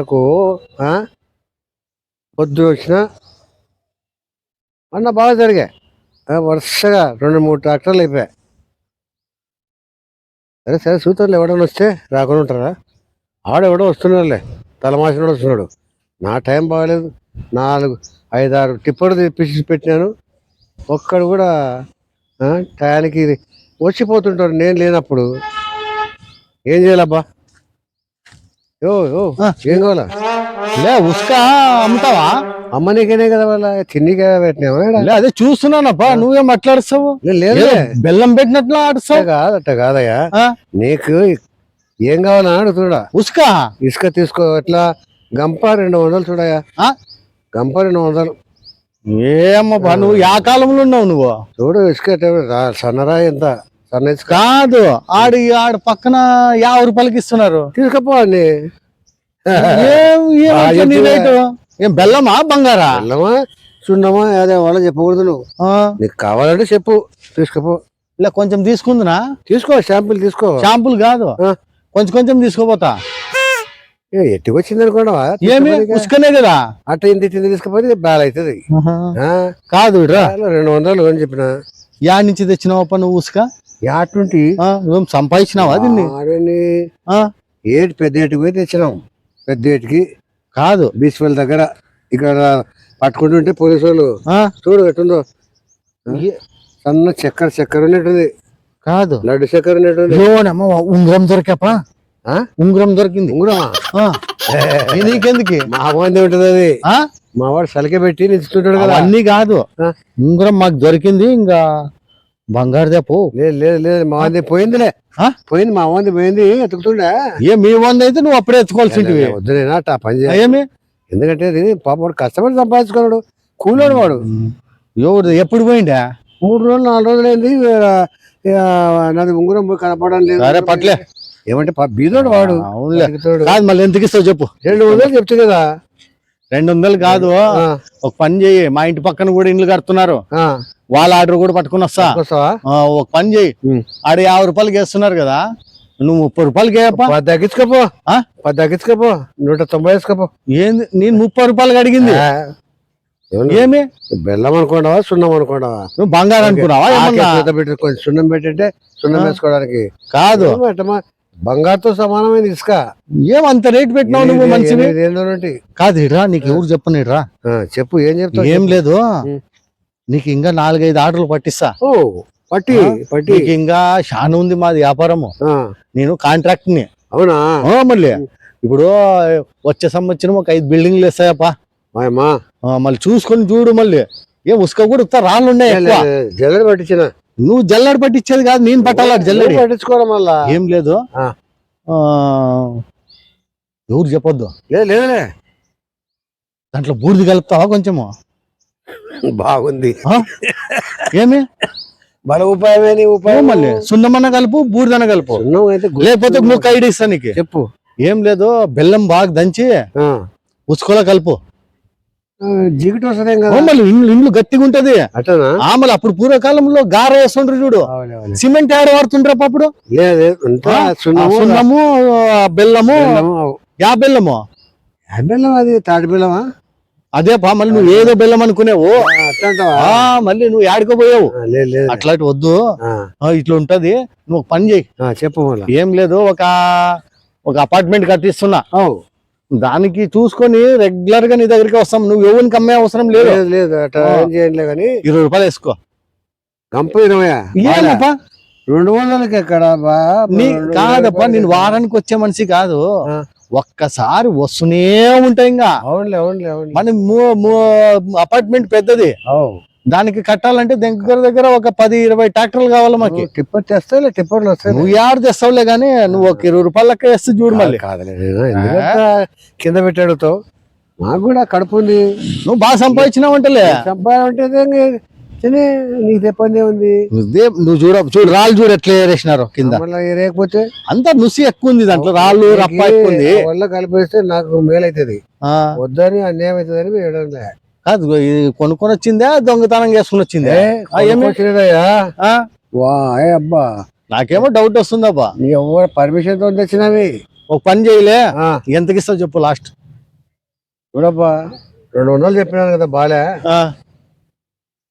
నాకు పొద్దు వచ్చిన అన్న బాగా జరిగాయి. వరుసగా రెండు మూడు ట్రాక్టర్లు అయిపోయాయి. సరే సరే సూతర్లు ఎవడన్నా వస్తే రాకుండా ఉంటారా? ఆడెవడో వస్తున్నాడులే. తలమాసినోడు వస్తున్నాడు. నా టైం బాగాలేదు. నాలుగు ఐదారు టిప్పర్ తెప్పించి పెట్టినాను. ఒక్కడు కూడా టయానికి వచ్చిపోతుంటారు నేను లేనప్పుడు ఏం చేయాలబ్బా? ఆ. ఏం కావాలా? లే ఉస్క అమ్ముతావా? అమ్మ నీకేనే కదా వాళ్ళ తిండిగా పెట్టినావా? లే అదే చూస్తున్నానప్పా నువ్వేం మాట్లాడుస్తావు? లేదు బెల్లం పెట్టినట్లు ఆడుస్తావు? కాదు అట్ట కాదయ్యా? నీకు ఏం కావాలని అడుగుతుడా ఉస్క? ఇసుక తీసుకో ఎట్లా? గంప రెండు వందలు చూడయా ఆ? గంప రెండు వందలు. ఏమప్పా నువ్వు యా కాలంలో ఉన్నావు నువ్వు? చూడు ఇసుక సన్నరా ఎంత? సన్న ఇసుక. కాదు ఆడు ఆడ పక్కన యాభై రూపాయలకి ఇస్తున్నారు. తీసుకపో అన్ని ఏం బెల్లమా బంగారా? బెల్లమా? చున్నమా అదే వాళ్ళ చెప్పకూడదు నువ్వు. ఆ, నీకు కావాలంటే చెప్పు తీసుకపో. లే కొంచెం తీసుకుందునా? తీసుకో షాంపుల్ తీసుకో. షాంపుల్ కాదు. కొంచెం కొంచెం తీసుకోపోతా. ఏ, ఎట్టుకొచ్చింది అనుకోవడవా ఏమి ఉసుకనే కదా. అట్ట ఇంత తీసుకపోతే బాగా అవుతుంది కాదు రెండు వందలు అని చెప్పిన. యా నుంచి తెచ్చినావప్ప నువ్వు ఉసుక? నువ్వేం సంపాదించినావా దీన్ని? ఏటి పెద్ద ఏటికి పోయి తెచ్చినాం. పెద్ద ఏటికి కాదు. బీచ్ వాళ్ళ దగ్గర ఇక్కడ పట్టుకుంటుంటే పోలీసు వాళ్ళు చూడు ఎట్టుందో. సన్న చక్కెర చక్కెర ఉన్నట్టుంది. కాదు. లడ్డు చక్కెర ఉన్నట్టుంది. ఉంగరం దొరికాపా? ఆ? ఉంగరం దొరికింది. ఇది నీకెందుకు? మా మంది ఉంటుంది అది ఆ? మా వాడు సలికే పెట్టి నిలుస్తుంటాడు కదా. అవన్నీ కాదు. ఉంగరం మాకు దొరికింది ఇంకా బంగారు దేపు లేదు లేదు లేదు మా మంది పోయిందిలే? పోయింది మా మంది పోయింది ఎత్తుకుతుండే. ఏ మీ వంద అయితే నువ్వు అప్పుడే ఎత్తుకోవాల్సింటివి. వద్దులేనా ఆ పని చేయాలి. ఏమి? ఎందుకంటే ఇది పాప వాడు కష్టపడి సంపాదించుకున్నాడు. కూలోడు వాడు. ఎవరు ఎప్పుడు పోయిండా? మూడు రోజులు నాలుగు రోజులు అయింది నాది ఉంగరం కనపడడం లేదు. సరే పట్లే. ఏమంటే పా- బీదోడు వాడు. అవునులే. మళ్ళీ ఎందుకు ఇస్తావు చెప్పు. రెండు వందలు చెప్తే కదా. రెండు వందలు కాదు. ఆ, ఒక పని చేయి మా ఇంటి పక్కన కూడా ఇండ్లు కడుతున్నారు. ఆ, వాళ్ళ ఆర్డర్ కూడా పట్టుకుని వస్తా. ఒక పని చేయి. ఆడ యాభై రూపాయలకి వేస్తున్నారు కదా. నువ్వు ముప్పై రూపాయలకి వేయప్ప పది తగ్గించుకోపో? పది తగ్గించుకోపో. నూట తొంభై వేసుకోపో. ఏంది? నేను ముప్పై రూపాయలకి అడిగింది? ఏమి? బెల్లం అనుకోండావా సున్నం అనుకోండావా నువ్వు బంగారం అనుకున్నావా? కొంచెం సున్నం పెట్టంటే సున్నం. వేసుకోవడానికి. కాదు. బంగారుతో సమానమైన ఇసుక. ఏం అంత రేట్ పెట్టినావు నువ్వు ఏళ్ళ నుండి. కాదు ఇట్రా నీకు ఎవరు చెప్పనిట్రా ఆ, చెప్పు ఏం చెప్తావు ఏం. లేదు. నీకు ఇంకా నాలుగైదు ఆర్డర్లు పట్టిస్తా. ఓ పట్టి? పట్టి. నీకు ఇంకా చాలా ఉంది మాది వ్యాపారము. నేను కాంట్రాక్ట్ని అవునా మళ్ళీ. ఇప్పుడు వచ్చే సంవత్సరం ఒక ఐదు బిల్డింగ్లు వేస్తాయప్పా. మళ్ళీ చూసుకొని చూడు మళ్ళీ. ఏ ఉసుక కూడా రాళ్ళు ఉన్నాయి జల్లెడ పట్టించిన. నువ్వు జల్లెడ పట్టించేది కాదు నేను పట్టాలా జల్లెడి? పట్టించుకోవడం మళ్ళా? ఏం లేదు. ఎవరు చెప్పొద్దు. లేదు లేదులే దాంట్లో బూడిది కలుపుతావా కొంచెము? బాగుంది? ఏమి? బల ఉపాయమే నీ ఉపాయం. మళ్ళీ? సున్నమన్న కలుపు బూడిదన్న కలుపు. లేకపోతే నువ్వు ఐడి ఇస్తా నీకు. చెప్పు. ఏం లేదు బెల్లం బాగా దంచి. ఉసుకోలా కలుపు. జిగుటు వస్తుందేం కదా. మళ్ళీ ఇండ్లు ఇండ్లు గట్టిగా ఉంటది. మళ్ళీ అప్పుడు పూర్వకాలంలో గార వేస్తుండ్రు చూడు. సిమెంట్ యాడ వాడుతుండ్రు అప్పుడు లేదు సున్నము బెల్లము. యా బెల్లము. ఆ బెల్లం అది? తాటి బెల్లమా? అదే పా మళ్ళీ నువ్వు ఏదో బెల్లం అనుకునేవు. మళ్ళీ నువ్వు యాడికోపోయావు ఆ, లేదు లేదు. అట్లాంటి వద్దు. ఇట్లా ఉంటది. నువ్వు పని చేయి. ఆ, చెప్పు ఏం లేదు ఒక ఒక అపార్ట్మెంట్ కట్టిస్తున్నా. దానికి చూసుకొని రెగ్యులర్గా నీ దగ్గరికి వస్తాం. నువ్వు ఎవరికి అమ్మే అవసరం లేదు. లేదు లేదు అట్లా ఆ. ఏం చేయండిలే కానీ ఇరవై రూపాయలు వేసుకో. గంప ఇరవై ఏమప్పా రెండు వందలకి ఎక్కడ కాదప్పా నేను వారానికి వచ్చే మనిషి కాదు. ఒక్కసారి వస్తూనే ఉంటాయి ఇంకా. అవునులే అవునులే అవునులే. మన అపార్ట్మెంట్ పెద్దది. దానికి కట్టాలంటే దగ్గర దగ్గర ఒక పది ఇరవై ట్రాక్టర్లు కావాలి మాకు. టిప్పర్ తెస్తాయిలే టిప్పర్లు వస్తాయి నువ్వు యాడ్ తెస్తావులే గానీ నువ్వు ఒక ఇరవై రూపాయలు లెక్క వేస్తే చూడు మళ్ళీ. కాదులే కింద పెట్టి అడుగుతావు? నాకు కూడా కడుపు ఉంది. నువ్వు బాగా సంపాదించినావంటలే. సంపాదన అంటే తిని నీకు తెప్పందే ఉంది. నువ్వే- చూడ చూడు రాళ్ళు చూడు ఎట్లా ఏరేసినారు కింద. రేకపోతే అంతా నుసి ఎక్కువ ఉంది దాంట్లో రాళ్ళు రప్ప ఎక్కువ ఉంది. వల్ల కలిపేస్తే నాకు మేలైతుంది. వద్దని అన్యాయం అవుతుందని వేయడంలే కాదు ఇది కొనుక్కొని వచ్చిందా దొంగతనం చేసుకుని వచ్చిందే? అబ్బా. నాకేమో డౌట్ వస్తుందబ్బా. నీ ఎవరు పర్మిషన్తో తెచ్చినవి? ఒక పని చేయలే ఆ, ఎంతకి ఇస్తావు చెప్పు లాస్ట్ చూడబ్బా రెండు వందలు చెప్పినాను కదా బాలే. ఆ,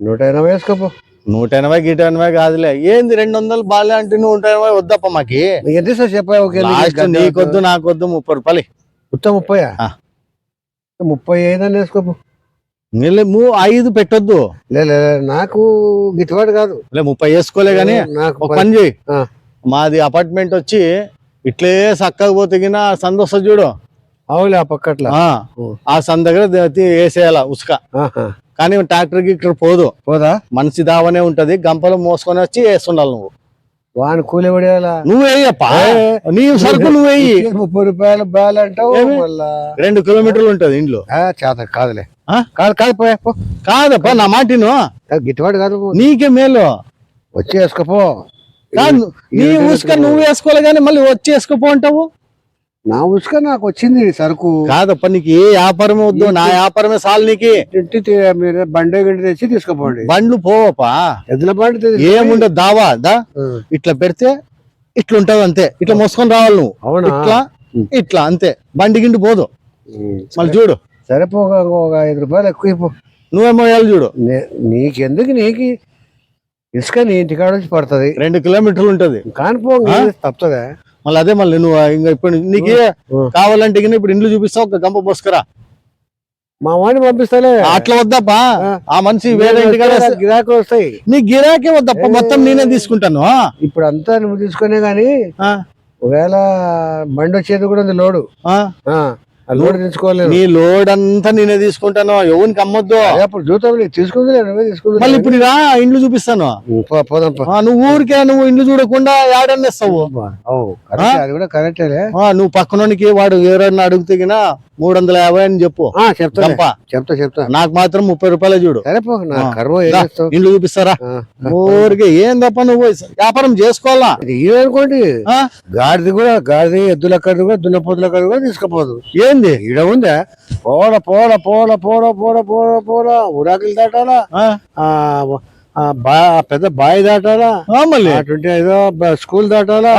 నూట ఎనభై వేసుకోపో. నూట ఎనభై గీట ఎనభై కాదులే. ఏంది రెండు వందలు బాలే అంటే నూట ఎనభై వద్దప్ప మాకి? ఎంత సార్ చెప్పా ఓకే లాస్ట్ నీకొద్దు నాకొద్దు ముప్పై రూపాయలు. మొత్తం ముప్పై ఆ. ముప్పై ఐదని వేసుకోపో. ఐదు పెట్టొద్దు. నాకు గిట్టుబాటు కాదు. లే ముప్పై వేసుకోలే గానీ నాకు ఒక పని చేయి. మాది అపార్ట్మెంట్ వచ్చి ఇట్లే చక్కగా పోతగిన సంద వస్తుంది చూడు. అవులే ఆ పక్కట్ల. ఆ, సంద దగ్గర వేసేయాల ఉసుక. కానీ ట్రాక్టర్ ఇక్కడ పోదు. పోదా? మనిషి దావనే ఉంటది గంపలు మోసుకొని వచ్చి వేస్తుండాలి నువ్వు. వాని కూలి పడేయాలా? నువ్వు వేయప్పా? ఏ. నీ సరుకు నువ్వు వేయి. ముప్పై రూపాయలు బాల్ అంటావు ఏమి? మళ్ళా. రెండు కిలోమీటర్లు ఉంటది ఇంట్లో చేత కాదులే? కాదు కాదు పోయా పో. కాదప్పా నా మాటిను నాకు గిట్టుబాటు కాదు నీకే మేలు. వచ్చి వేసుకోపో. కాదు నీ ఉసుక నువ్వు వేసుకోవాలి కానీ మళ్ళీ వచ్చి వేసుకోపో అంటావు? నా ఉసుక నాకు వచ్చింది సరుకు. కాదప్ప నీకు ఏ వ్యాపారం వద్దు. నా వ్యాపారమే చాలు నీకు. మీరు బండి గిండి తెచ్చి తీసుకుపోండి. బండ్లు పోవప్పా. ఎద్దుల బండి ఏముండదు దావా దా. ఇట్లా పెడితే ఇట్లా ఉంటది అంతే. ఇట్లా మోసుకొని రావాలి నువ్వు. అవునా? ఇట్లా ఇట్లా అంతే. బండి గిండి పోదు. మళ్ళీ చూడు. సరిపో ఒక ఐదు రూపాయలు ఎక్కువ ఇవ్వు. నువ్వేమో వేయాలి చూడు. నీకెందుకు నీకు? ఇసుక నీ ఇంటికాడ నుంచి పడుతుంది. రెండు కిలోమీటర్లు ఉంటది. కానిపో తప్పుతుందా? మళ్ళీ అదే మళ్ళీ నువ్వు ఇంకా ఇప్పుడు నీకు. కావాలంటే ఇప్పుడు ఇండ్లు చూపిస్తావు ఒక గంప పోసుకురా. మా వాడిని పంపిస్తాలే. అట్లా వద్దప్పా. ఆ. మనిషి వేరే గిరాకీ వస్తాయి. నీ గిరాకే వద్దప్ప మొత్తం నేనే తీసుకుంటాను. ఇప్పుడు అంతా నువ్వు తీసుకునే గాని ఒకవేళ బండి వచ్చేది కూడా ఉంది లోడు. లోడ్ తీసుకోలేదు నీ లోడ్ అంతా నేనే తీసుకుంటాను. ఎవరికి అమ్మొద్దు. అప్పుడు చూద్దాం నువ్వే తీసుకుంది మళ్ళీ ఇప్పుడు రా ఇండ్లు చూపిస్తాను. పోదాం నువ్వు ఊరికే నువ్వు ఇండ్లు చూడకుండా అది కూడా ఆ, నువ్వు పక్కనోనికి వాడు ఎవరన్నా అడుగుతగినా మూడు వందల యాభై అని చెప్పు. ఆ, చెప్తా చెప్తా చెప్తా. నాకు మాత్రం ముప్పై రూపాయలే చూడు. ఏం ఇండ్లు చూపిస్తారా? ఊరికే ఏం తప్ప నువ్వు వ్యాపారం చేసుకోవాలా? ఆ? గాడిది కూడా గాడిది ఎద్దుల కూడా దున్నపోతుల కర్ది కూడా తీసుకుపోదు. ఏంది ఈడ ఉందా పోల పోల పోల పోల పోల పోల పోల ఉరాకులు దాటాలా పెద్ద బావి దాటాలా మళ్ళీ అటుంటే ఏదో స్కూల్ దాటాలా.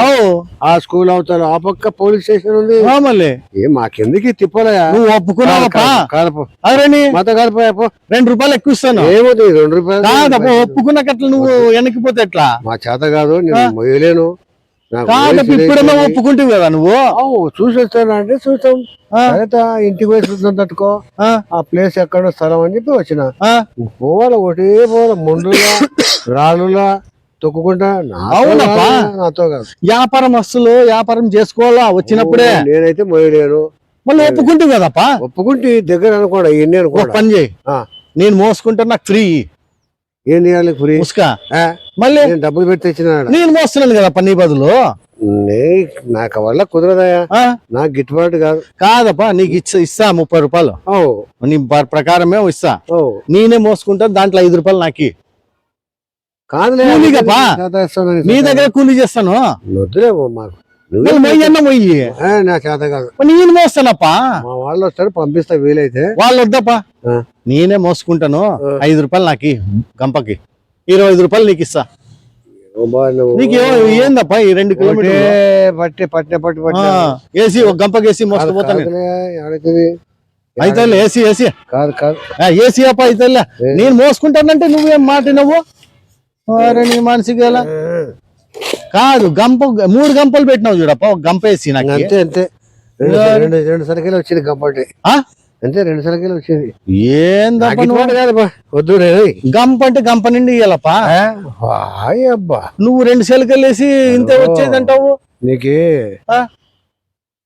ఆ స్కూల్ అవుతారు ఆ పక్క పోలీస్ స్టేషన్ ఉంది మళ్ళీ ఏ మాకెందుకు తిప్పలయా నువ్వు అరే నీ మాతో కాలిపోయా పో రెండు రూపాయలు ఎక్కువ ఇస్తాను ఏమవుతుంది రెండు రూపాయలు కాదప్ప ఒప్పుకున్నకట్లా నువ్వు వెనక్కిపోతే ఎట్లా మా చేత కాదు నేను మొయ్యలేను ఇప్పుడేమో లేదు. ఒప్పుకుంటావు కదా నువ్వు? చూసి అంటే చూస్తాం ఆ. సరే తా, ఇంటికి చూద్దాం తట్టుకో. ఆ, ప్లేస్ ఎక్కడో స్థలం అని చెప్పి వచ్చిన. పోవాలి ఒకటే పోవాలి ముండులా రాళ్ళులా తొక్కుకుంటా. నాతో. కాదు, వ్యాపారం వస్తువులు వ్యాపారం చేసుకోవాలా? వచ్చినప్పుడే. నేనైతే మొయ్యలేను. మళ్ళీ ఒప్పుకుంటావు కదప్పా? ఒప్పుకుంటే దగ్గర అనుకోండి పని చేయి. నేను మోసుకుంటా నాకు ఫ్రీ. ఏం చేయాలి ఉసుక మళ్ళీ? నేను డబ్బులు పెట్టి తెచ్చిన నేను మోస్తున్నాను కదా పని బదులు. నాకు వల్ల కుదరదయా? నాకు గిట్టుబాటు కాదు. కాదప్పా నీకు ఇచ్చా ఇస్తా ముప్పై రూపాయలు. నీ ప్ర- ప్రకారమే ఇస్తా. ఓ. నేనే మోసుకుంటా దాంట్లో ఐదు రూపాయలు నాకు. కాదులే ఇస్తానని నీ దగ్గర కూలీ చేస్తాను. వద్దులే మాకు నువ్వే నా చేత కాదు. నేను మోస్తానప్పా? మా వాళ్ళు వస్తారు పంపిస్తా వీలైతే. వాళ్ళు వద్దప్పా. నేనే మోసుకుంటాను. ఐదు రూపాయలు నాకు గంపకి. ఇరవై ఐదు రూపాయలు నీకు ఇస్తా. నీకు ఏందప్పా ఈ రెండు పట్టి పట్టి పట్టి ఏసీ ఒక గంపకి ఏసీ మోస్తూ పోతాను నేను. ఆడుతుంది అయితే ఏసీ ఏసీ. కాదు కాదు. ఏసీ అప్ప అయితే నేను మోసుకుంటానంటే నువ్వేం మాట నువ్వు నీ మనిషికి ఎలా? కాదు గంప మూడు గంపలు పెట్టినావు చూడప్ప ఒక గంప వేసి నాకు అంతే అంతే. రెండు రెండు రెండు సరికిలు వచ్చింది ఆ? అంతే రెండు సరికిలు వచ్చింది. బా. వద్దు గంప అంటే గంప నిండి ఇయ్యాలప్ప? అబ్బా నువ్వు రెండు సెలకలు వేసి ఇంతే వచ్చేది అంటావు? నీకు.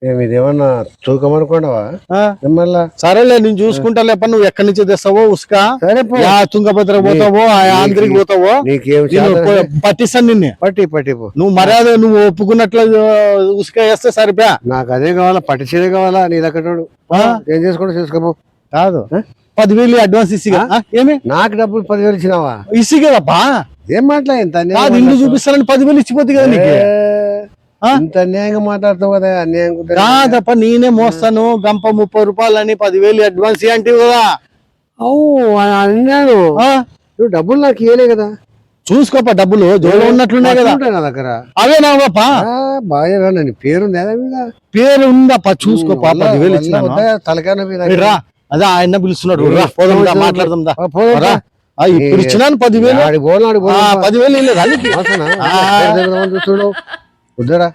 ఏమి ఇదేమన్నా తూకమనుకోండవా? ఆ? మళ్ళా సరేలే నేను చూసుకుంటా లేప నువ్వు ఎక్కడి నుంచి తెస్తావో ఉసుక. తుంగభద్ర పోతావో ఆంధ్రికి పోతావో పట్టిస్తాను నిన్ను. పట్టి పట్టి నువ్వు మర్యాద నువ్వు ఒప్పుకున్నట్లు ఉసుక వేస్తే సరిపోయా నాకు అదే కావాలా పట్టి చీర కావాలా నీ ఆ? ఏం చేసుకోండి చేసుకోపో. కాదు? పదివేలు అడ్వాన్స్ ఇసి ఏమి? నాకు డబ్బులు పదివేలు ఇచ్చినావా? ఇసి కదప్పా ఏం మాట్లా ఇంత అన్యాయం కాదు ఇల్లు? చూపిస్తానని పదివేలు ఇచ్చిపోద్ది కదా నీకు? ఇంత అన్యాయంగా మాట్లాడతావు కదా అన్యాయం. కాదప్ప నేనే మోస్తాను. గంప ముప్పై రూపాయలు అని పదివేలు అడ్వాన్స్ అంటే కదా. అవు? నువ్వు డబ్బులు నాకు ఇయ్యలే కదా. చూసుకోప డబ్బులు. జోలో ఉన్నట్లున్నాయి కదా. నా దగ్గర. అవే నావప్ప. ఆ, బాగా నన్ను పేరు పేరు ఉందప్ప చూసుకోప. పదివేలు నాకు. రా అదే ఆయన పిలుస్తున్నాడు. రా, పోదాం మాట్లాడదాం పోదాం ఇప్పుడు ఇచ్చినాను పదివేలు. పదివేలు చూడు കൊണ്ടുവരാ